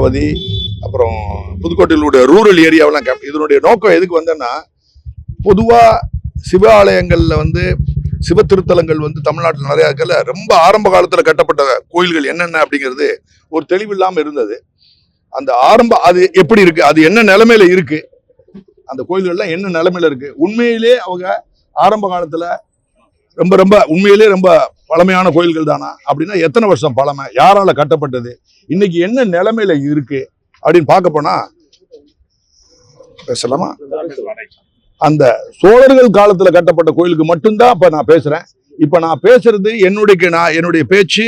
அவதி அப்புறம் புதுக்கோட்டையிலுடைய rural ஏரியாவெல்லாம் gap இதனுடைய நோக்கம் எதுக்கு வந்தேன்னா பொதுவாக சிவாலயங்களில் வந்து சிவ திருத்தலங்கள் வந்து தமிழ்நாட்டில் நிறையா இருக்கல ரொம்ப ஆரம்ப காலத்தில் கட்டப்பட்ட கோயில்கள் என்னென்ன அப்படிங்கிறது ஒரு தெளிவில்லாமல் இருந்தது. அந்த ஆரம்ப அது எப்படி இருக்குது அது என்ன நிலைமையில இருக்குது அந்த கோயில்கள்லாம் என்ன நிலைமையில இருக்குது உண்மையிலே அவங்க ஆரம்ப காலத்தில் ரொம்ப ரொம்ப உண்மையிலே ரொம்ப பழமையான கோயில்கள் தானா? அப்படின்னா எத்தனை வருஷம் பழமை? யாரால கட்டப்பட்டது? இன்னைக்கு என்ன நிலைமையில இருக்கு? அப்படின்னு பார்க்க போனா பேசலாமா? அந்த சோழர்கள் காலத்துல கட்டப்பட்ட கோயிலுக்கு மட்டும்தான் இப்ப நான் பேசுறேன். இப்ப நான் பேசுறது என்னுடைய நான் என்னுடைய பேச்சு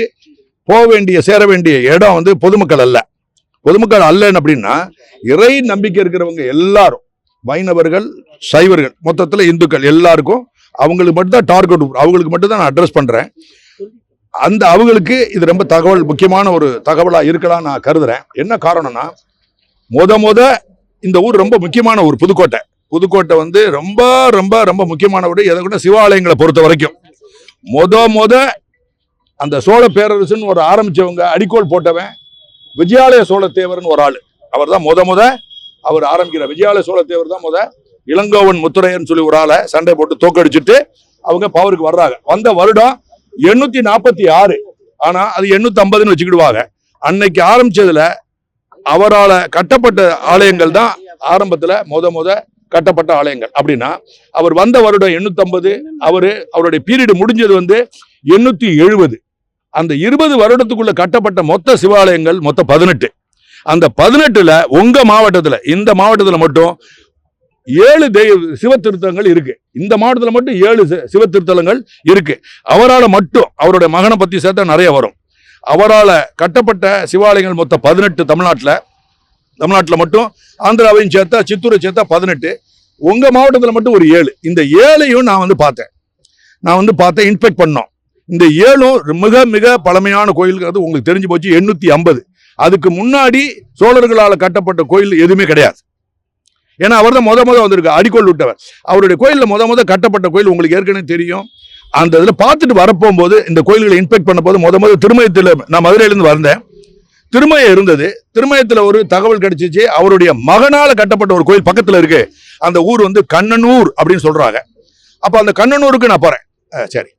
போக வேண்டிய சேர வேண்டிய இடம் வந்து பொதுமக்கள் அல்ல. பொதுமக்கள் அல்லன்னு அப்படின்னா இறை நம்பிக்கை இருக்கிறவங்க எல்லாரும் வைணவர்கள் சைவர்கள் மொத்தத்தில் இந்துக்கள் எல்லாருக்கும் அவங்களுக்கு மட்டும் தான் டார்கெட் அவங்களுக்கு மட்டும் தான் நான் அட்ரஸ் பண்ணுறேன் அந்த அவங்களுக்கு இது ரொம்ப தகவல் முக்கியமான ஒரு தகவலாக இருக்கலாம் நான் கருதுறேன். என்ன காரணம்னா முத முத இந்த ஊர் ரொம்ப முக்கியமான ஊர் புதுக்கோட்டை. புதுக்கோட்டை வந்து ரொம்ப ரொம்ப ரொம்ப முக்கியமான ஊர். எதை கூட சிவாலயங்களை பொறுத்த வரைக்கும். முத முத அந்த சோழ பேரரசுன்னு ஒரு ஆரம்பித்தவங்க அடிக்கோல் போட்டவன் விஜயாலய சோழ தேவர்னு ஒரு ஆள். அவர் தான் முத முத அவர் ஆரம்பிக்கிற. விஜயாலய சோழ தேவர் தான் முத இளங்கோவன் முத்துரையன் சொல்லி ஒரு ஆளை சண்டை போட்டு தோக்கடிச்சிட்டு அவங்க பவருக்கு வர்றாங்க. வந்த வருடம் எண்ணூத்தி நாற்பத்தி ஆறு ஆனா அது எண்ணூத்தி ஐம்பதுன்னு வச்சுக்கிடுவாங்க. அன்னைக்கு ஆரம்பிச்சதுல அவரால கட்டப்பட்ட ஆலயங்கள் தான் ஆரம்பத்துல முத முத கட்டப்பட்ட ஆலயங்கள். அப்படின்னா அவர் வந்த வருடம் எண்ணூத்தம்பது அவரு அவருடைய பீரியடு முடிஞ்சது வந்து எண்ணூத்தி எழுபது அந்த இருபது வருடத்துக்குள்ள கட்டப்பட்ட மொத்த சிவாலயங்கள் மொத்தம் பதினெட்டு. அந்த பதினெட்டுல உங்க மாவட்டத்துல இந்த மாவட்டத்துல மட்டும் ஏழு தெய்வ சிவ திருத்தங்கள் இருக்கு. இந்த மாவட்டத்தில் மட்டும் ஏழு சிவ திருத்தலங்கள் இருக்கு. அவரால் மட்டும் அவருடைய மகனை பற்றி சேர்த்தா நிறைய வரும். அவரால் கட்டப்பட்ட சிவாலயங்கள் மொத்தம் பதினெட்டு தமிழ்நாட்டில். தமிழ்நாட்டில் மட்டும் ஆந்திராவையும் சேர்த்தா சித்தூரை சேர்த்தா பதினெட்டு. உங்கள் மாவட்டத்தில் மட்டும் ஒரு ஏழு. இந்த ஏழையும் நான் வந்து பார்த்தேன். நான் வந்து பார்த்தேன் இன்ஸ்பெக்ட் பண்ணோம். இந்த ஏழும் மிக மிக பழமையான கோயிலுங்கிறது உங்களுக்கு தெரிஞ்சு போச்சு எண்ணூற்றி ஐம்பது. அதுக்கு முன்னாடி சோழர்களால் கட்டப்பட்ட கோயில் எதுவுமே கிடையாது. ஏன்னா அவர் தான் முத முத வந்திருக்கு அடிக்கோள் விட்டவர். அவருடைய கோயிலில் முத முத கட்டப்பட்ட கோயில் உங்களுக்கு ஏற்கனவே தெரியும். அந்த இதில் பார்த்துட்டு வரப்போகும்போது இந்த கோயில்களை இன்ஸ்பெக்ட் பண்ண போது முத முத திருமயத்தில் நான் மதுரையிலேருந்து வந்தேன். திருமயம் இருந்தது. திருமயத்தில் ஒரு தகவல் கிடைச்சிச்சு. அவருடைய மகனால் கட்டப்பட்ட ஒரு கோயில் பக்கத்தில் இருக்கு. அந்த ஊர் வந்து கண்ணனூர் அப்படின்னு சொல்றாங்க. அப்போ அந்த கண்ணனூருக்கு நான் போறேன். சரி.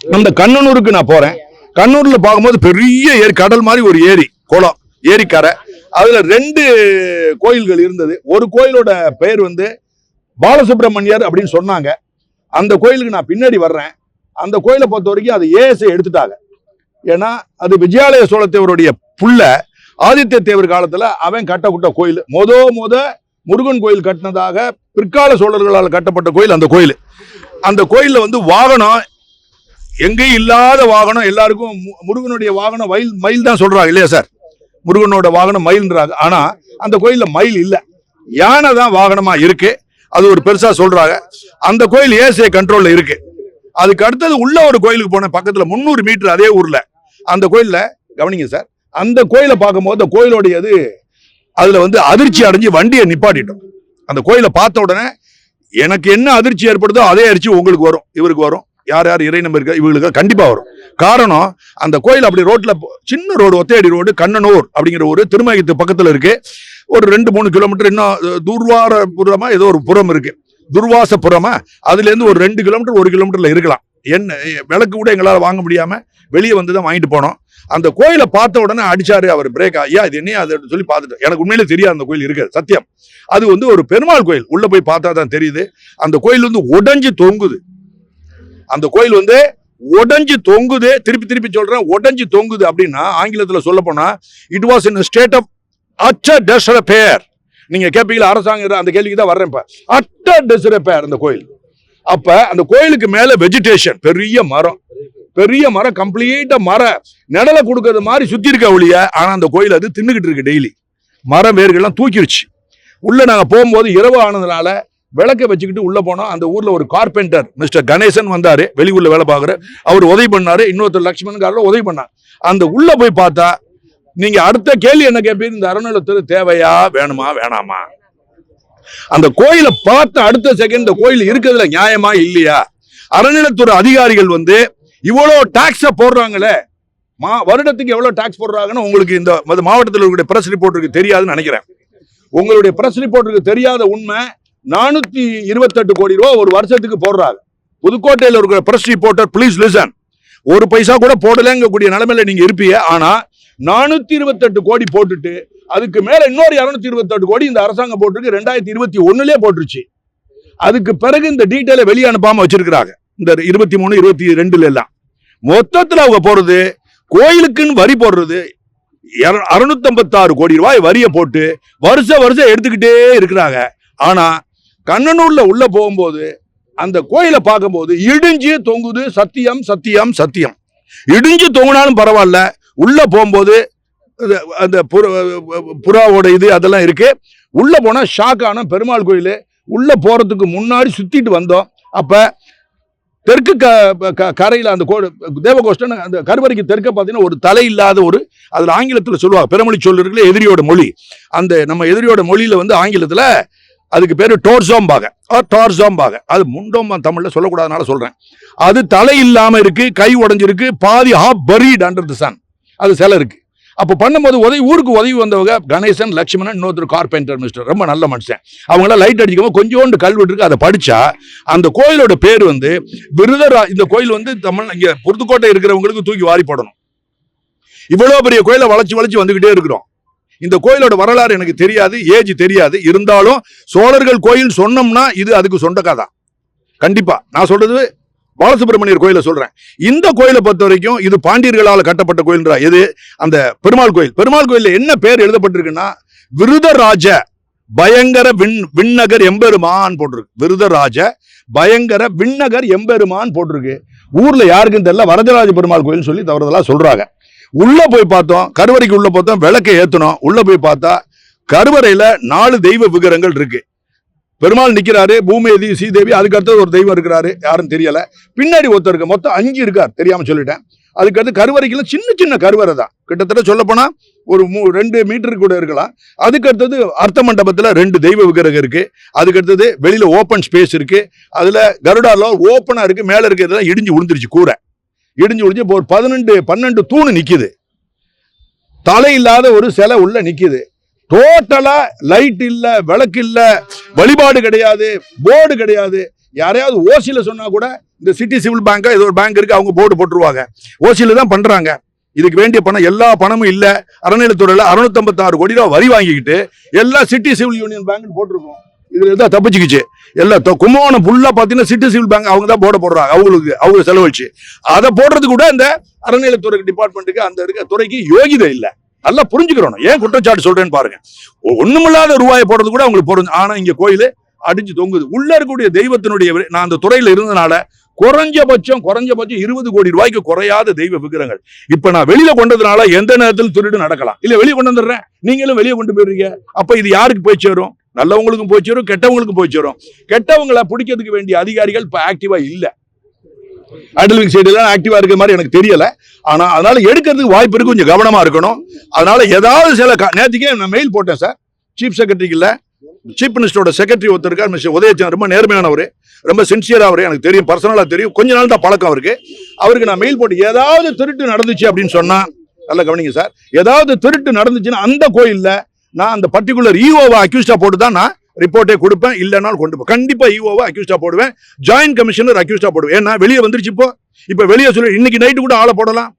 அந்த கண்ணனூருக்கு நான் போறேன். கண்ணூரில் பார்க்கும்போது பெரிய ஏரி கடல் மாதிரி ஒரு ஏரி குளம் ஏரிக்கரை. அதுல ரெண்டு கோயில்கள் இருந்தது. ஒரு கோயிலோட பெயர் வந்து பாலசுப்ரமணியர் அப்படின்னு சொன்னாங்க. அந்த கோயிலுக்கு நான் பின்னாடி வர்றேன். அந்த கோயிலை பொறுத்த வரைக்கும் அது ஏஎஸ்ஐ எடுத்துட்டாங்க. ஏன்னா அது விஜயாலய சோழத்தேவருடைய புள்ள ஆதித்ய தேவர் காலத்துல அவன் கட்டப்பட்ட கோயில். மொத மொத முருகன் கோயில் கட்டினதாக பிற்கால சோழர்களால் கட்டப்பட்ட கோயில் அந்த கோயில். அந்த கோயிலில் வந்து வாகனம் எங்கேயும் இல்லாத வாகனம் எல்லாருக்கும் மு- முருகனுடைய வாகனம் மயில் மயில் தான் சொல்றாங்க இல்லையா சார்? முருகனோட வாகனம் மயில்ன்றாங்க. ஆனா அந்த கோயில்ல மயில் இல்லை. யானை தான் வாகனமா இருக்கு. அது ஒரு பெருசா சொல்றாங்க. அந்த கோயில் ஏசிய கண்ட்ரோல்ல இருக்கு. அதுக்கு அடுத்தது உள்ள ஒரு கோயிலுக்கு போன பக்கத்துல முந்நூறு மீட்டர் அதே ஊர்ல. அந்த கோயில்ல கவனிங்க சார் அந்த கோயிலை பார்க்கும்போது அந்த கோயிலோடைய இது அதுல வந்து அதிர்ச்சி அடைஞ்சு வண்டியை நிப்பாட்டிட்டோம். அந்த கோயிலை பார்த்த உடனே எனக்கு என்ன அதிர்ச்சி ஏற்படுதோ அதே அதிர்ச்சி உங்களுக்கு வரும் இவருக்கு வரும். யார் யார் இறை நம்பர் இருக்கா இவங்களுக்கு கண்டிப்பாக வரும். காரணம் அந்த கோயில் அப்படி ரோட்டில் சின்ன ரோடு ஒத்தையடி ரோடு கண்ணனூர் அப்படிங்கிற ஒரு திருமயத்து பக்கத்தில் இருக்கு. ஒரு ரெண்டு மூணு கிலோமீட்டர் இன்னும் துர்வாரபுரமாக துர்வாரபுரமா ஏதோ ஒரு புறம் இருக்கு. துர்வாசபுரமாக அதுலேருந்து ஒரு ரெண்டு கிலோமீட்டர் ஒரு கிலோமீட்டரில் இருக்கலாம். என்ன விளக்கு கூட எங்களால் வாங்க முடியாமல் வெளியே வந்து தான் வாங்கிட்டு போனோம். அந்த கோயிலை பார்த்த உடனே அடிச்சாரு அவர் பிரேக் ஐயா இது என்ன அது சொல்லி பார்த்துட்டு எனக்கு உண்மையிலே தெரியாது அந்த கோயில் இருக்குது சத்தியம். அது வந்து ஒரு பெருமாள் கோயில் உள்ள போய் பார்த்தா தான் தெரியுது. அந்த கோயில் வந்து உடஞ்சி தொங்குது. அந்த கோயில் வந்து உடஞ்சி தொங்குது. திருப்பி திருப்பி சொல்றேன் உடஞ்சி தொங்குது அப்படின்னா ஆங்கிலத்தில் சொல்ல போனா it was in state of அச்ச டெஸ்ரபேர் நீங்க கேட்பீங்களா அரசாங்கம் அந்த கேள்விக்கு தான் வர்றேன் இப்ப. அட்ட டெஸ்ரபேர் அந்த கோயில். அப்ப அந்த கோயிலுக்கு மேல வெஜிடேஷன் பெரிய மரம். பெரிய மரம் கம்ப்ளீட்டா மரம் நிழலை கொடுக்கறது மாதிரி சுத்தி இருக்க ஒழிய ஆனா அந்த கோயில் அது தின்னுகிட்டு இருக்கு டெய்லி மரம் வேர்கள்லாம் தூக்கிடுச்சு உள்ள நாங்க போகும்போது இரவு ஆனதுனால விளக்க வச்சுக்கிட்டு உள்ள போனோம் அந்த ஊர்ல ஒரு கார்பெண்டர் மிஸ்டர் கணேசன் வந்தாரு வெளியூர்ல வேலை பார்க்குற அவர் உதவி பண்ணாரு. இன்னொருத்தர் லக்ஷ்மணன் உதவி பண்ணார். அந்த உள்ள போய் பார்த்தா நீங்க அடுத்த கேள்வி என்ன கேட்பீங்க? இந்த அறநிலத்துறை தேவையா வேணுமா வேணாமா? அந்த கோயிலை பார்த்த அடுத்த செகண்ட் இந்த கோயில் இருக்கிறதுல நியாயமா இல்லையா? அறநிலத்துறை அதிகாரிகள் வந்து இவ்வளோ டாக்ஸை போடுறாங்களே. மா வருடத்துக்கு எவ்வளோ டாக்ஸ் போடுறாங்கன்னு உங்களுக்கு இந்த மாவட்டத்தில் இருக்கக்கூடிய பிரஸ் ரிப்போர்ட்டுக்கு தெரியாதுன்னு நினைக்கிறேன். உங்களுடைய பிரஸ் ரிப்போர்ட்டுக்கு தெரியாத உண்மை நானூத்தி இருபத்தெட்டு கோடி ரூபா ஒரு வருஷத்துக்கு போடுறாங்க புதுக்கோட்டையில் இருக்கிற பிரஸ் ரிப்போர்ட்டர் பிளீஸ் லிசன் ஒரு பைசா கூட போடலங்கக்கூடிய நிலைமையில நீங்க இருப்பீங்க. ஆனா நானூத்தி இருபத்தெட்டு கோடி போட்டுட்டு அதுக்கு மேல இன்னொரு இருநூத்தி இருபத்தெட்டு கோடி இந்த அரசாங்கம் போட்டிருக்கு. ரெண்டாயிரத்தி இருபத்தி ஒண்ணுலயே போட்டுருச்சு. அதுக்கு பிறகு இந்த டீட்டெயிலை வெளியே அனுப்பாம வச்சிருக்கிறாங்க. இந்த இருபத்தி மூணு இருபத்தி ரெண்டுல எல்லாம். மொத்தத்தில் அவங்க போடுறது கோயிலுக்குன்னு வரி போடுறது அறுநூத்தம்பத்தாறு கோடி ரூபாய் வரியை போட்டு வருஷ வருஷம் எடுத்துக்கிட்டே இருக்கிறாங்க. ஆனால் கண்ணனூரில் உள்ள போகும்போது அந்த கோயிலை பார்க்கும்போது இடிஞ்சு தொங்குது சத்தியம் சத்தியம் சத்தியம். இடிஞ்சு தொங்குனாலும் பரவாயில்ல உள்ள போகும்போது அந்த புற புறாவோட இது அதெல்லாம் இருக்கு. உள்ள போனால் ஷாக்கான பெருமாள் கோயில். உள்ள போறதுக்கு முன்னாடி சுத்திட்டு வந்தோம். அப்ப தெற்கு க க- கரையில் அந்த கோ தேவகோஷ்டன் அந்த கருவறைக்கு தெற்க பார்த்தீங்கன்னா ஒரு தலை இல்லாத ஒரு அதில் ஆங்கிலத்தில் சொல்லுவாங்க பெருமொழி சொல் எதிரியோட மொழி. அந்த நம்ம எதிரியோட மொழியில் வந்து ஆங்கிலத்தில் அதுக்கு பேர் டோர்சோம்பாக. டார்சோம்பாக. அது முண்டோம் தமிழில் சொல்லக்கூடாதனால சொல்கிறேன் அது தலை இல்லாமல் இருக்கு கை உடைஞ்சிருக்கு பாதி half buried under the sun அது சிலை இருக்குது அப்போ பண்ணும்போது உதவி ஊருக்கு உதவி வந்தவங்க கணேசன் லட்சுமணன் இன்னொருத்தர் கார்பெண்டர் மிஸ்டர் ரொம்ப நல்ல மனுஷன். அவங்களாம் லைட் அடிக்கும்போது கொஞ்சோண்டு கல்வெட்டு இருக்கு அதை படிச்சா அந்த கோயிலோட பேர் வந்து விருதரா இந்த கோயில் வந்து தமிழ் இங்கே புதுக்கோட்டை இருக்கிறவங்களுக்கு தூக்கி வாரி போடணும் இவ்வளோ பெரிய கோயிலை வளைச்சி வளைச்சி வந்துக்கிட்டே இருக்கிறோம். இந்த கோயிலோட வரலாறு எனக்கு தெரியாது ஏஜ் தெரியாது. இருந்தாலும் சோழர்கள் கோயில் சொன்னோம்னா இது அதுக்கு சொந்தக்காதான் கண்டிப்பா. நான் சொல்றது பாலசுப்ரமணியர் கோயிலை சொல்றேன். இந்த கோயிலை பொறுத்த வரைக்கும் இது பாண்டியர்களால் கட்டப்பட்ட கோயில்ன்றா. எது? அந்த பெருமாள் கோயில். பெருமாள் கோயிலில் என்ன பேர் எழுதப்பட்டிருக்குன்னா விருதராஜ பயங்கர விண் விண்ணகர் எம்பெருமான் போட்டிருக்கு. விருதராஜ பயங்கர விண்ணகர் எம்பெருமான் போட்டிருக்கு. ஊர்ல யாருக்கும் தெரியல. வரதராஜ பெருமாள் கோயில் சொல்லி தவறுதலா சொல்றாங்க. உள்ள போய் பார்த்தோம் கருவறைக்கு உள்ள பார்த்தோம் விளக்கை ஏத்தணும் உள்ள போய் பார்த்தா கருவறையில நாலு தெய்வ விக்கிரங்கள் இருக்கு. பெருமாள் நிக்கிறாரு பூமேதி சீதேவி அதுக்கு அடுத்தது ஒரு தெய்வம் இருக்கிறாரு யாரும் தெரியல. பின்னாடி ஒருத்தர் இருக்கு மொத்தம் அஞ்சு இருக்கார் தெரியாம சொல்லிட்டேன். அதுக்கடுத்து கருவறைக்குள்ள சின்ன சின்ன கருவறை தான். கிட்டத்தட்ட சொல்ல ஒரு மூ ரெண்டு மீட்டர் கூட இருக்கலாம். அதுக்கு அடுத்தது அர்த்த மண்டபத்தில் ரெண்டு தெய்வ விக்கிரகம் இருக்கு. அதுக்கு அடுத்தது வெளியில ஓப்பன் ஸ்பேஸ் இருக்கு. அதுல கருடால ஓப்பனா இருக்கு மேலே இருக்கிறதெல்லாம் இடிஞ்சு விழுந்துருச்சு கூரை. இடிஞ்சு விழுந்து இப்போ ஒரு பதினெண்டு பன்னெண்டு தூணு நிற்கிது தலை இல்லாத ஒரு சிலை உள்ள நிற்கிது டோட்டலா லைட் இல்லை விளக்கு இல்லை வழிபாடு கிடையாது போர்டு கிடையாது. யாரையாவது ஓசியில் சொன்னால் கூட இந்த சிட்டி சிவில் பேங்க்காக ஏதோ ஒரு பேங்க் இருக்குது அவங்க போர்டு போட்டுருவாங்க. ஓசியில் தான் பண்ணுறாங்க இதுக்கு வேண்டிய பணம் எல்லா பணமும் இல்லை. அறநிலையத்துறையில் அறுநூத்தம்பத்தாறு கோடி ரூபா வரி வாங்கிக்கிட்டு எல்லா சிட்டி சிவில் யூனியன் பேங்க்னு போட்டிருக்கோம். இதில் தான் தப்பிச்சுக்கிச்சு. எல்லாம் கும்பகோணம் ஃபுல்லாக பார்த்தீங்கன்னா சிட்டி சிவில் பேங்க் அவங்க தான் போட போடுறாங்க. அவங்களுக்கு அவங்க செலவழிச்சு. அதை போடுறது கூட அந்த அறநிலைத்துறை டிபார்ட்மெண்ட்டுக்கு அந்த இருக்க துறைக்கு யோகிதை இல்லை. நல்லா புரிஞ்சுக்கிறோம் ஏன் குற்றச்சாட்டு சொல்றேன்னு பாருங்க. ஒ- ஒண்ணுமில்லாத ரூபாயை போடுறது கூட அவங்களுக்கு பொருந்தும். ஆனா இங்க கோயில் அடிஞ்சு தொங்குது. உள்ள இருக்கக்கூடிய தெய்வத்தினுடைய நான் அந்த துறையில இருந்தனால குறைஞ்சபட்சம் குறைஞ்சபட்சம் இருபது கோடி ரூபாய்க்கு குறையாத தெய்வ விக்கிரங்கள் இப்ப நான் வெளியில கொண்டதுனால எந்த நேரத்தில் திருடு நடக்கலாம். இல்ல வெளியே கொண்டு வந்துடுறேன். நீங்களும் வெளியே கொண்டு போயிருக்கீங்க. அப்ப இது யாருக்கு போய் சேரும்? நல்லவங்களுக்கும் போய் கெட்டவங்களுக்கும் போய் கெட்டவங்களை பிடிக்கிறதுக்கு வேண்டிய அதிகாரிகள் இப்போ ஆக்டிவாக இல்லை. அடல்விக் சைடுலாம் ஆக்டிவாக இருக்கிற மாதிரி எனக்கு தெரியலை. ஆனால் அதனால் எடுக்கிறதுக்கு வாய்ப்பு இருக்கு கொஞ்சம் கவனமாக இருக்கணும். அதனால் ஏதாவது சில க நேற்றுக்கே நான் மெயில் போட்டேன் சார் சீஃப் செக்ரட்டரிக்கு இல்லை. சீஃப் மினிஸ்டரோட செக்ரட்டரி ஒருத்தர் இருக்கார் மிஸ்டர் உதயச்சந்திரன் ரொம்ப நேர்மையானவர். ரொம்ப சின்சியராக அவர் எனக்கு தெரியும் பர்சனலாக தெரியும். கொஞ்ச நாள் தான் பழக்கம் அவருக்கு. அவருக்கு நான் மெயில் போட்டு ஏதாவது திருட்டு நடந்துச்சு அப்படின்னு சொன்னால் நல்லா கவனிங்க சார் ஏதாவது திருட்டு நடந்துச்சுன்னா அந்த கோயிலில் நான் அந்த பர்டிகுலர் ஈஓவை அக்யூஸ்டா போட்டு தான் நான் ரிப்போர்ட்டே கொடுப்பேன். இல்லைனாலும் கொண்டு போய் கண்டிப்பாக ஈஓவை அக்யூஸ்டா போடுவேன். ஜாயின்ட் கமிஷனர் அக்யூஸ்டா போடுவேன். ஏன்னா வெளியே வந்துருச்சு இப்போ. இப்போ வெளியே சொல்லி இன்னைக்கு நைட்டு கூட ஆளை போடலாம்.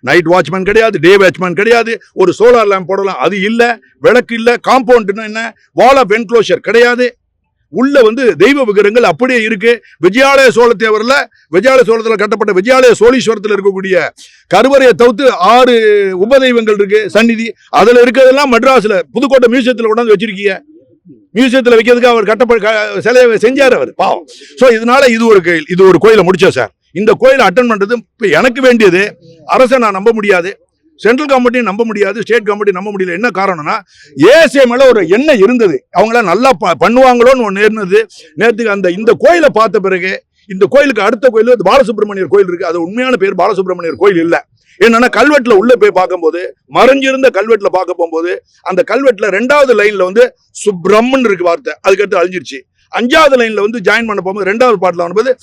நைட் வாட்ச்மேன் கிடையாது டே வாட்ச்மேன் கிடையாது. ஒரு சோலார் லேம்ப் போடலாம். அது இல்லை விளக்கு இல்லை காம்பவுண்ட்னா என்ன? வால் ஆஃப் என்க்ளோஷர் கிடையாது. உள்ள வந்து தெய்வ விக்கிரங்கள் அப்படியே இருக்கு. விஜயாலய சோழத்தேவரில் விஜயாலய சோழத்தில் கட்டப்பட்ட விஜயாலய சோழீஸ்வரத்தில் இருக்கக்கூடிய கருவறையை தவிர்த்து ஆறு உபதெய்வங்கள் இருக்கு சந்நிதி. அதில் இருக்கிறதெல்லாம் மெட்ராஸில் புதுக்கோட்டை மியூசியத்தில் கொண்டாந்து வச்சிருக்கீங்க. மியூசியத்தில் வைக்கிறதுக்கு அவர் கட்டப்பட்ட க- சிலையை செஞ்சார் அவர் பாவம். ஸோ இதனால இது ஒரு கோயில் இது ஒரு கோயிலை முடிச்சோம் சார். இந்த கோயிலை அட்டன் பண்ணுறது இப்போ எனக்கு வேண்டியது அரசை நான் நம்ப முடியாது. சென்ட்ரல் கவர்மெண்ட்டையும் நம்ப முடியாது ஸ்டேட் கவர்மெண்ட்டையும் நம்ப முடியல. என்ன காரணம்னா ஏசிஐ மேலே ஒரு எண்ணம் இருந்தது. அவங்கள நல்லா ப- பண்ணுவாங்களோன்னு ஒன்று இருந்தது. நேற்றுக்கு அந்த இந்த கோயிலை பார்த்த பிறகு இந்த கோயிலுக்கு அடுத்த கோயில் வந்து பாலசுப்ரமணியர் கோயில் இருக்குது அது உண்மையான பேர் பாலசுப்ரமணியர் கோயில் இல்லை. என்னன்னா கல்வெட்டில் உள்ளே போய் பார்க்கும்போது மறைஞ்சிருந்த கல்வெட்டில் பார்க்க போகும்போது அந்த கல்வெட்டில் ரெண்டாவது லைனில் வந்து சுப்ரம்மன் இருக்கு வார்த்தை. அதுக்கடுத்து அழிஞ்சிருச்சு. அஞ்சாவது லைன்ல வந்து ஜாயின் பண்ண போகும்போது ரெண்டாவது பாட்டில் வரும்போது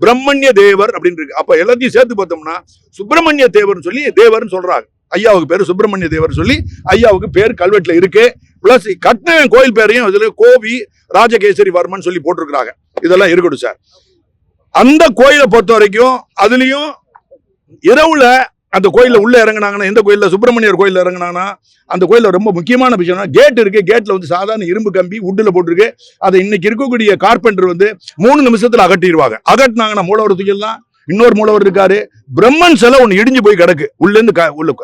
பிரம்மண்ய தேவர் அப்படின்னு இருக்கு. அப்ப எல்லாத்தையும் சேர்த்து பார்த்தோம்னா சுப்பிரமணிய தேவர்னு சொல்லி தேவர்னு சொல்றாங்க. ஐயாவுக்கு பேர் சுப்பிரமணிய தேவர் சொல்லி ஐயாவுக்கு பேர் கல்வெட்டில் இருக்கு. பிளஸ் கட்டின கோயில் பேரையும் இதில் கோவி ராஜகேசரி வர்மன் சொல்லி போட்டிருக்கிறாங்க. இதெல்லாம் இருக்கட்டும் சார். அந்த கோயிலை பொறுத்த வரைக்கும் அதுலேயும் இரவுல அந்த கோயிலில் உள்ள இறங்குனாங்கன்னா எந்த கோயிலில்? சுப்பிரமணியர் கோயிலில் இறங்குனாங்கன்னா அந்த கோயிலில் ரொம்ப முக்கியமான விஷயம் கேட் இருக்குது கேட்டில் வந்து சாதாரண இரும்பு கம்பி உட்டில் போட்டிருக்கு. அதை இன்னைக்கு இருக்கக்கூடிய கார்பெண்டர் வந்து மூணு நிமிஷத்தில் அகட்டிடுவாங்க அகட்டினாங்கன்னா மூலவர் தூக்கிடலாம் இன்னொரு மூலவர் இருக்காரு. பிரம்மன் சிலை ஒன்று இடிஞ்சு போய் கிடக்கு. உள்ளேருந்து க- உள்ள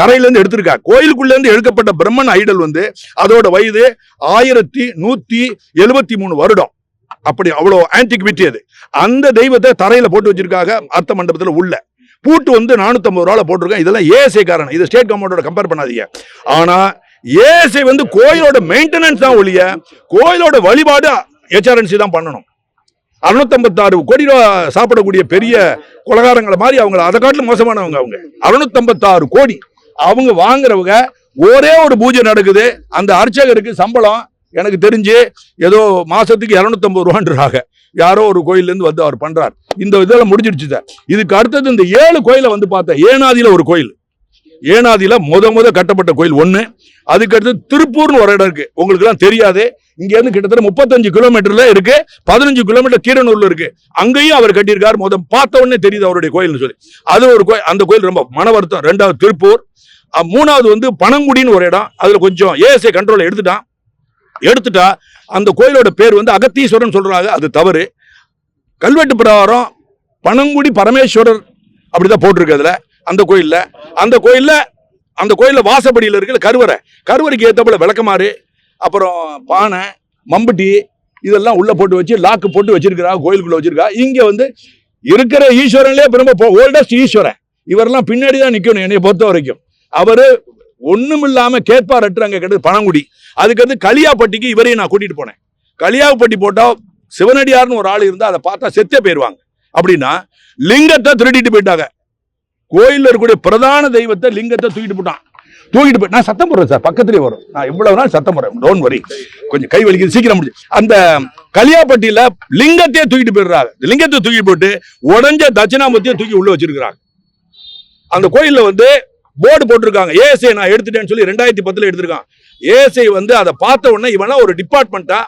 கரையிலேருந்து எடுத்திருக்கா கோயிலுக்குள்ளேருந்து எடுக்கப்பட்ட பிரம்மன் ஐடல் வந்து அதோட வயது ஆயிரத்தி நூற்றி எழுபத்தி மூணு வருடம். அப்படி அவ்வளோ ஆன்டிக்விட்டி அது. அந்த தெய்வத்தை தரையில் போட்டு வச்சிருக்காங்க அர்த்த மண்டபத்தில் உள்ள. பூட்டு வந்து நானூற்றம்பது ரூபால போட்டிருக்கேன் இதெல்லாம் ஏஎஸ்ஐ காரணம். இது ஸ்டேட் கவர்மெண்டோட கம்பேர் பண்ணாதீங்க. ஆனால் ஏஎஸ்ஐ வந்து கோயிலோட மெயின்டெனன்ஸ் தான் ஒழிய கோயிலோட வழிபாடு ஹெச்ஆர்என்சி தான் பண்ணணும். அறுநூத்தம்பத்தாறு கோடி ரூபா சாப்பிடக்கூடிய பெரிய கொலகாரங்களை மாதிரி அவங்க அதை காட்டிலும் மோசமானவங்க அவங்க. அறுநூத்தம்பத்தாறு கோடி அவங்க வாங்குறவங்க ஒரே ஒரு பூஜை நடக்குது. அந்த அர்ச்சகருக்கு சம்பளம் எனக்கு தெரிஞ்சு ஏதோ மாசத்துக்கு இரநூத்தம்பது ரூபான்றாக யாரோ ஒரு கோயில்ல இருந்து வந்து அவர் பண்றார். இந்த இதெல்லாம் முடிஞ்சிடுச்சு சார். இதுக்கு அடுத்தது இந்த ஏழு கோயிலை வந்து பார்த்தேன். ஏனாதியில ஒரு கோயில். ஏனாதியில முத முத கட்டப்பட்ட கோயில் ஒன்று அதுக்கடுத்து திருப்பூர்னு ஒரு இடம் இருக்கு. உங்களுக்குலாம் தெரியாது. இங்க இருந்து கிட்டத்தட்ட முப்பத்தஞ்சு கிலோமீட்டர்ல இருக்கு. பதினஞ்சு கிலோமீட்டர் கீரனூர்ல இருக்கு. அங்கேயும் அவர் கட்டியிருக்காரு. முதல் பார்த்த உடனே தெரியுது அவருடைய கோயில்னு சொல்லி. அது ஒரு கோயில் அந்த கோயில் ரொம்ப மன வருத்தம். ரெண்டாவது திருப்பூர். மூணாவது வந்து பனங்குடின்னு ஒரு இடம். அதுல கொஞ்சம் ஏஎஸ்ஐ கண்ட்ரோல் எடுத்துட்டான். எடுத்துட்டா அந்த கோயிலோட பேர் வந்து அகத்தீஸ்வரன் சொல்றாங்க. அது தவறு. கல்வெட்டு பிரகாரம் பனங்குடி பரமேஸ்வரர் அப்படிதான் போட்டிருக்கு அதுல அந்த கோயில்ல. அந்த கோயில்ல அந்த கோயிலில் வாசப்படியில் இருக்கிற கருவறை. கருவறைக்கு ஏற்றப்பல விளக்கமாறு அப்புறம் பானை மம்பட்டி இதெல்லாம் உள்ள போட்டு வச்சு லாக்கு போட்டு வச்சிருக்கிறா கோயிலுக்குள்ள வச்சிருக்கா. இங்க வந்து இருக்கிற ஈஸ்வரன்லேயே ரொம்ப ஓல்டஸ்ட் ஈஸ்வரன். இவரெல்லாம் பின்னாடி தான் நிற்கணும் என்னை பொறுத்த வரைக்கும் அவரு ஒண்ணுமில்லாம கேட்பார் அற்று அங்கே கிடையாது பணங்குடி அதுக்கடுத்து களியாப்பட்டிக்கு இவரையும் நான் கூட்டிட்டு போனேன். களியாப்பட்டி போட்டால் சிவனடியார்னு ஒரு ஆள் இருந்தால் அதை பார்த்தா செத்தே போயிடுவாங்க அப்படின்னா லிங்கத்தை திருடிட்டு போயிட்டாங்க. கோயிலில் இருக்கக்கூடிய பிரதான தெய்வத்தை லிங்கத்தை தூக்கிட்டு போட்டான். தூக்கிட்டு போய் நான் சத்தம் போடுறேன் சார் பக்கத்துலயே வரும். நான் இவ்வளவு நாள் சத்தம் போடுறேன். டோன் வரி கொஞ்சம் கை வலிக்குது சீக்கிரம் முடிச்சு அந்த கலியாப்பட்டியில லிங்கத்தையே தூக்கிட்டு போயிடுறாங்க. லிங்கத்தை தூக்கி போட்டு உடஞ்ச தட்சிணாமூர்த்தியை தூக்கி உள்ள வச்சிருக்கிறாங்க. அந்த கோயில்ல வந்து போர்டு போட்டிருக்காங்க. ஏஎஸ்ஐ நான் எடுத்துட்டேன்னு சொல்லி ரெண்டாயிரத்தி பத்துல எடுத்திருக்கான் ஏஎஸ்ஐ வந்து அதை பார்த்த உடனே இவனா ஒரு டிபார்ட்மெண்ட்டா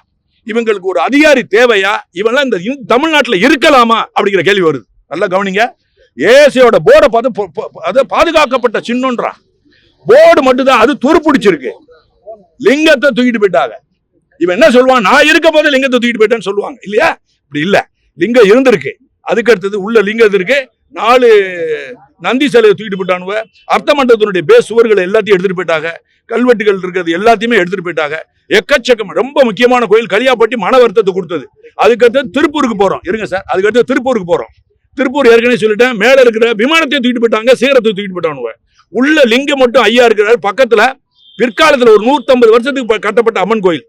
இவங்களுக்கு ஒரு அதிகாரி தேவையா இவன்லாம் இந்த இந்~ இருக்கலாமா அப்படிங்கிற கேள்வி வருது. நல்லா கவனிங்க. ஏசியோட போர்டை பார்த்து அதை அது பாதுகாக்கப்பட்ட சின்னன்றான் போர்டு மட்டும்தான் அது துருப்பிடிச்சிருக்கு. லிங்கத்தை தூக்கிட்டு போயிட்டாங்க. இவன் என்ன சொல்லுவான்? நான் இருக்க போது லிங்கத்தை தூக்கிட்டு போயிட்டேன்னு சொல்லுவாங்க. இல்லையா? இப்படி இல்ல. லிங்கம் இருந்திருக்கு. அதுக்கு அடுத்தது உள்ள லிங்கம் இருக்கு நாலு நந்தி சிலையை தூக்கிட்டு போயிட்டானுவ. அர்த்த மண்டபத்தினுடைய பேஸ் சுவர்களை எல்லாத்தையும் எடுத்துட்டு போயிட்டாங்க. கல்வெட்டுகள் இருக்கிறது எல்லாத்தையுமே எடுத்துட்டு போயிட்டாங்க. எக்கச்சக்கம் ரொம்ப முக்கியமான கோயில் கலியாப்பட்டி மன வருத்தத்தை கொடுத்தது. அதுக்கடுத்து திருப்பூருக்கு போறோம். இருங்க சார். அதுக்கடுத்து திருப்பூருக்கு போறோம். திருப்பூர் ஏற்கனவே சொல்லிட்டேன். மேல இருக்கிற விமானத்தையும் தூக்கிட்டு போயிட்டாங்க. சீரத்தை தூக்கிட்டு போயிட்டானுவ. உள்ள லிங்கம் மட்டும் ஐயா இருக்கிறார். பக்கத்தில் பிற்காலத்தில் ஒரு நூற்றம்பது வருஷத்துக்கு கட்டப்பட்ட அம்மன் கோயில்.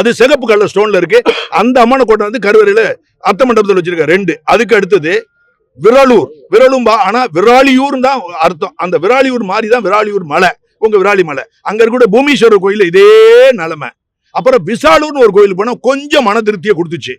அது சிகப்பு கலர் ஸ்டோன்ல இருக்கு. அந்த அம்மனை கொண்டு வந்து கருவறையில் அர்த்த மண்டபத்தில் வச்சிருக்காரு. ரெண்டு. அதுக்கு அடுத்தது விரலூர். விரலும்பா ஆனா விராலியூர் தான் அர்த்தம். அந்த விராலியூர் மாதிரி தான் விராலியூர் மலை. உங்க விராலி மலை. அங்க இருக்கக்கூடிய பூமீஸ்வரர் கோயில் இதே நிலைமை. அப்புறம் விசாலூர்னு ஒரு கோயில் போனா கொஞ்சம் மன திருப்தியை கொடுத்துச்சு.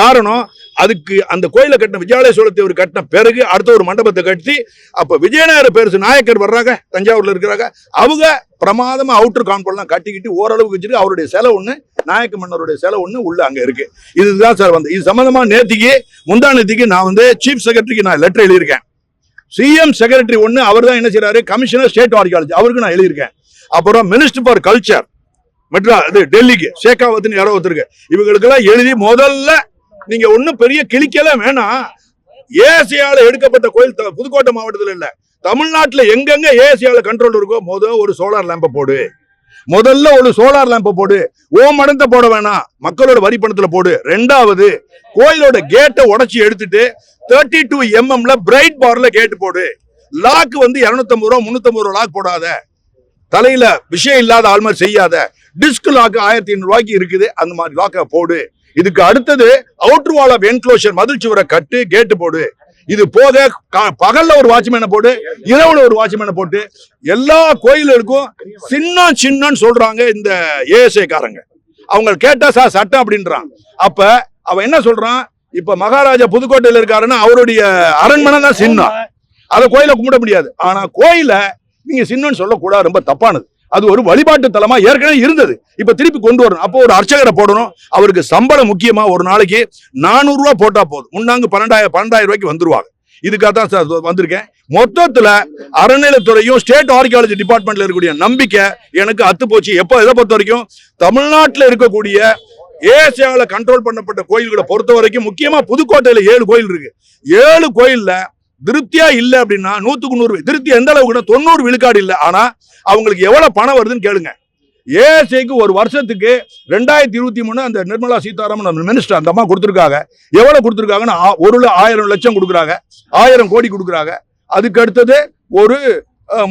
காரணம் அதுக்கு அந்த கோயிலை கட்டின விஜயாலய சோழத்தேவர் கட்டின பிறகு அடுத்த ஒரு மண்டபத்தை கட்டி அப்போ விஜயநகர பேரரசு நாயக்கர் வர்றாங்க தஞ்சாவூரில் இருக்கிறாங்க. அவங்க பிரமாதமாக அவுட்டர் காம்பவுண்ட்லாம் கட்டிக்கிட்டு ஓரளவுக்கு வச்சுட்டு அவருடைய செலை ஒன்று நாயக்க மன்னருடைய செலை ஒன்று உள்ள அங்கே இருக்கு. இதுதான் சார் வந்து இது சம்மந்தமாக நேத்திக்கு முந்தா நேத்திக்கு நான் வந்து சீஃப் செக்ரட்டரிக்கு நான் லெட்டர் எழுதியிருக்கேன். சிஎம் செக்ரட்டரி ஒன்று அவர் தான் என்ன செய்றாரு? கமிஷனர் ஸ்டேட் ஆர்கியாலஜி அவருக்கு நான் எழுதியிருக்கேன். அப்புறம் மினிஸ்டர் ஃபார் கல்ச்சர் மெட்ரா இது டெல்லிக்கு ஷேகாவத்னு யாரோ ஒருத்தருக்கு இவங்களுக்கெல்லாம் எழுதி முதல்ல நீங்க ஒன்றும் பெரிய கிளிக்கலாம் வேணாம் ஏசியால எடுக்கப்பட்ட கோயில் த- புதுக்கோட்டை மாவட்டத்தில் இல்ல. தமிழ்நாட்டில் எங்கெங்க ஏசியால கண்ட்ரோல் இருக்கோ முத ஒரு சோலார் லேம்பை போடு. முதல்ல ஒரு சோலார் லேம்பை போடு. ஓ மடத்தை போட வேணாம் மக்களோட வரி பணத்துல போடு. ரெண்டாவது கோயிலோட கேட்டை உடச்சி எடுத்துட்டு தேர்ட்டி டூ எம்எம்ல பிரைட் பார்ல கேட்டு போடு. லாக் வந்து 250 ரூபா 350 ரூபா லாக் போடாத. தலையில விஷயம் இல்லாத ஆள் மாதிரி செய்யாத. டிஸ்க் லாக் ஆயிரத்தி ஐநூறு ரூபாய்க்கு இருக்குது. அந்த மாதிரி லாக்கை போடு. இதுக்கு அடுத்தது அவுட்ரு வால் ஆஃப் என்க்ளோஷர் மதில் சுவரை கட்டு கேட்டு போடு. இது போக கா- பகல்ல ஒரு வாட்ச்மேனை போடு இரவுல ஒரு வாட்ச்மேனை போட்டு எல்லா கோயிலுக்கும் சின்ன சின்னன்னு சொல்றாங்க இந்த ஏஎஸ்ஐ காரங்க. அவங்க கேட்டா சார் சட்டம் அப்படின்றான். அப்ப அவன் என்ன சொல்றான்? இப்ப மகாராஜா புதுக்கோட்டையில இருக்காருன்னா அவருடைய அரண்மனை தான் சின்னம். அதை கோயில கும்பிட முடியாது. ஆனா கோயில நீங்க சின்னன்னு சொல்லக்கூடாது. ரொம்ப தப்பானது. அது ஒரு வழிபாட்டு தலமா ஏற்கனவே இருந்தது. இப்ப திருப்பி கொண்டு வரணும். அப்போ ஒரு அர்ச்சகரை போடணும். அவருக்கு சம்பளம் முக்கியமா ஒரு நாளைக்கு நானூறு ரூபாய் போட்டா போதும். முன்னாங்க பன்னெண்டாயிரம் பன்னெண்டாயிரம் ரூபாய்க்கு வந்துருவாங்க. இதுக்காக தான் சார் வந்திருக்கேன். மொத்தத்துல அறநிலைத்துறையும் ஸ்டேட் ஆர்கியாலஜி டிபார்ட்மெண்ட்ல இருக்கக்கூடிய நம்பிக்கை எனக்கு அத்து போச்சு. எப்போ இதை பொறுத்த வரைக்கும்? தமிழ்நாட்டில் இருக்கக்கூடிய ஏசியாவில் கண்ட்ரோல் பண்ணப்பட்ட கோயில்களை பொறுத்த வரைக்கும் முக்கியமா புதுக்கோட்டையில ஏழு கோயில் இருக்கு. ஏழு கோயில்ல திருப்தியா இல்லை அப்படின்னா நூத்துக்கு நூறு திருப்தி எந்த அளவுக்குன்னா தொண்ணூறு விழுக்காடு இல்லை. ஆனா அவங்களுக்கு எவ்வளவு பணம் வருதுன்னு கேளுங்க. ஏஎஸ்ஐக்கு ஒரு வருஷத்துக்கு ரெண்டாயிரத்தி இருபத்தி மூணு அந்த நிர்மலா சீதாராமன் நம்ம மினிஸ்டர் அந்த அம்மா கொடுத்துருக்காங்க. எவ்வளவு கொடுத்துருக்காங்கன்னா ஒரு ஆயிரம் லட்சம் கொடுக்குறாங்க. ஆயிரம் கோடி கொடுக்குறாங்க. அதுக்கு அடுத்தது ஒரு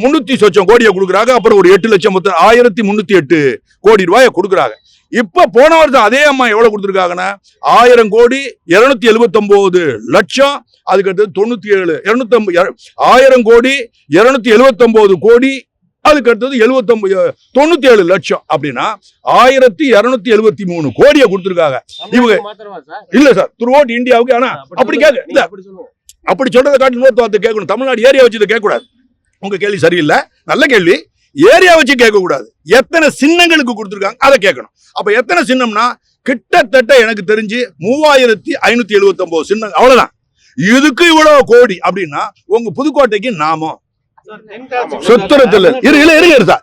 முந்நூற்றி முன்னூத்தி சொச்சம் கோடியை கொடுக்குறாங்க. அப்புறம் ஒரு எட்டு லட்சம் மொத்தம் ஆயிரத்தி முன்னூத்தி எட்டு கோடி ரூபாயை கொடுக்குறாங்க. இப்ப போன வருஷம் அதே அம்மா எவ்வளவு கொடுத்துருக்காங்கன்னா? ஆயிரம் கோடி இருநூத்தி எழுபத்தி லட்சம். அதுக்கு அடுத்தது தொண்ணூத்தி ஏழு இருநூத்தி ஆயிரம் கோடி இருநூத்தி எழுபத்தி கோடி. அதுக்கு அடுத்தது எழுபத்தொன்பது தொண்ணூத்தி ஏழு லட்சம் அப்படின்னா ஆயிரத்தி இருநூத்தி எழுபத்தி மூணு கோடியை கொடுத்துருக்காங்க. இவங்க- இல்ல சார் த்ரூ அவுட் இந்தியாவுக்கு ஆனா அப்படி கேட்க இல்ல. அப்படி சொல்றதை காட்டி இன்னொரு வார்த்தை கேட்கணும். தமிழ்நாடு ஏரியா வச்சு இதை கேட்கக்கூடாது. உங்க கேள்வி சரியில்லை. நல்ல கேள்வி. ஏரியா வச்சு கேட்கக்கூடாது. எத்தனை சின்னங்களுக்கு கொடுத்துருக்காங்க அதை கேட்கணும். அப்போ எத்தனை சின்னம்னா கிட்டத்தட்ட எனக்கு தெரிஞ்சு மூவாயிரத்தி ஐநூத்தி எழுபத்தொம்போது சின்னங்கள் அவ்வளோதான் அவ்வளவுதான். இதுக்கு இவ்வளவு கோடி அப்படின்னா உங்க புதுக்கோட்டைக்கு நாமம் சுத்திரத்துல. இரு இல்லை இருங்க இரு சார்.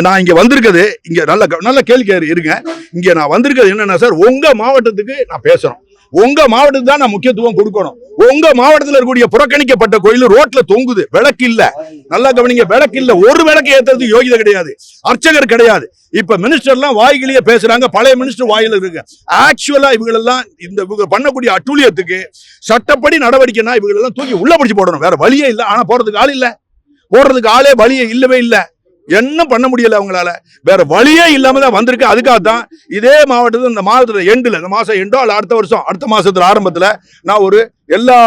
நான் இங்க வந்திருக்கிறது இங்க நல்ல க- நல்ல கேள்வி இருங்க. இங்க நான் வந்திருக்கிறது என்னன்னா சார் உங்க மாவட்டத்துக்கு நான் பேசுகிறோம் உங்க மாவட்டத்துக்கு தான் நான் முக்கியத்துவம் கொடுக்கணும். உங்க மாவட்டத்தில் இருக்கக்கூடிய புறக்கணிக்கப்பட்ட கோயில் ரோட்ல தொங்குது. விளக்கு இல்ல. நல்லா கவனிங்க. விளக்கு இல்ல. ஒரு விளக்கு ஏத்துறது யோகிதை கிடையாது. அர்ச்சகர் கிடையாது. இப்ப மினிஸ்டர்லாம் வாய்கிலேயே பேசுறாங்க. பழைய மினிஸ்டர் வாயில இருக்கு. ஆக்சுவலா இவங்களெல்லாம் இந்த இவங்க பண்ணக்கூடிய அட்டூழியத்துக்கு சட்டப்படி நடவடிக்கைனா இவங்களெல்லாம் தூக்கி உள்ள பிடிச்சு போடணும். வேற வழியே இல்லை. ஆனா போறதுக்கு ஆள் இல்லை. போடுறதுக்கு ஆளே வழியே இல்லவே இல்லை. என்ன பண்ண முடியல அவங்களால? வேற வழியே இல்லாம தான் வந்திருக்கு. அதுக்காக தான் இதே மாவட்டத்தில் இந்த மாதத்துல எண்டில் இந்த மாசம் எண்டோ அல்ல அடுத்த வருஷம் அடுத்த மாசத்துல ஆரம்பத்துல நான் ஒரு எல்லா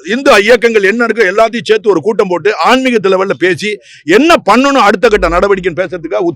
இந்து இயக்கங்கள் என்ன இருக்கோ எல்லாத்தையும் சேர்த்து ஒரு கூட்டம் போட்டு ஆன்மீகத்தில் லெவலில் பேசி என்ன பண்ணணும் அடுத்த கட்ட நடவடிக்கைன்னு பேசுறதுக்காக